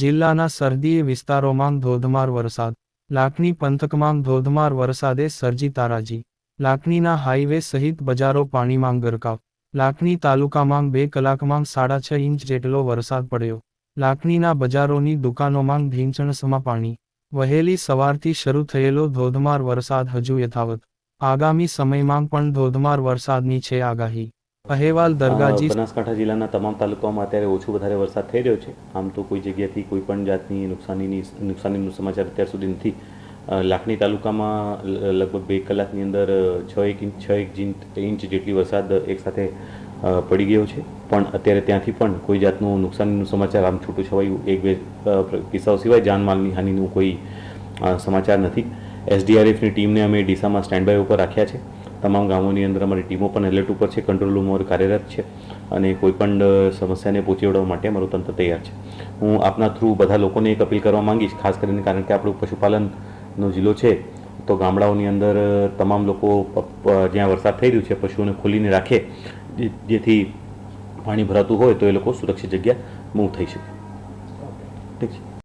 જિલ્લાના સરહદી વિસ્તારોમાં ધોધમાર વરસાદ. લાકની પંથકમાં ધોધમાર વરસાદે સર્જી તારાજી. લાકનીના હાઈવે સહિત બજારો પાણીમાં ગરકાવ. લાકની તાલુકામાં બે કલાકમાં સાડા છ ઇંચ જેટલો વરસાદ પડ્યો. લાકનીના બજારોની દુકાનોમાં ભીંચણસમાં પાણી. વહેલી સવારથી શરૂ થયેલો ધોધમાર વરસાદ હજુ યથાવત. આગામી સમયમાં પણ ધોધમાર વરસાદની છે આગાહી. અહેવાલ દરગાજી બનાસકાંઠા જિલ્લાના તમામ તાલુકાઓમાં અત્યારે ઓછો વધારે વરસાદ થઈ રહ્યો છે. આમ તો કોઈ જગ્યાથી કોઈ પણ જાતની નુકસાનીની નુકસાનીનું સમાચાર અત્યાર સુધી નથી. લાખણી તાલુકામાં લગભગ બે કલાકની અંદર છ એક ઇંચ છ એક ઇંચ ઇંચ જેટલી વરસાદ એકસાથે પડી ગયો છે. પણ અત્યારે ત્યાંથી પણ કોઈ જાતનું નુકસાનીનું સમાચાર આમ છૂટું છવાયું. એક બે કિસ્સાઓ સિવાય જાનમાલની હાનિનું કોઈ સમાચાર નથી. એસડીઆરએફની ટીમને અમે ડીસામાં સ્ટેન્ડ બાય ઉપર રાખ્યા છે. તમામ ગામોની અંદર અમારી ટીમો પણ એલર્ટ ઉપર છે કંટ્રોલ રૂમ ઉપર કાર્યરત છે અને કોઈપણ સમસ્યાને પહોંચી વળવા માટે અમારું તંત્ર તૈયાર છે. હું આપના થ્રુ બધા લોકોને એક અપીલ કરવા માંગીશ, ખાસ કરીને કારણ કે આપણું પશુપાલનનો જિલ્લો છે, તો ગામડાઓની અંદર તમામ લોકો જ્યાં વરસાદ થઈ રહ્યું છે, પશુઓને ખોલીને રાખે જેથી પાણી ભરાતું હોય તો એ લોકો સુરક્ષિત જગ્યા મૂવ થઈ શકે. ઠીક છે.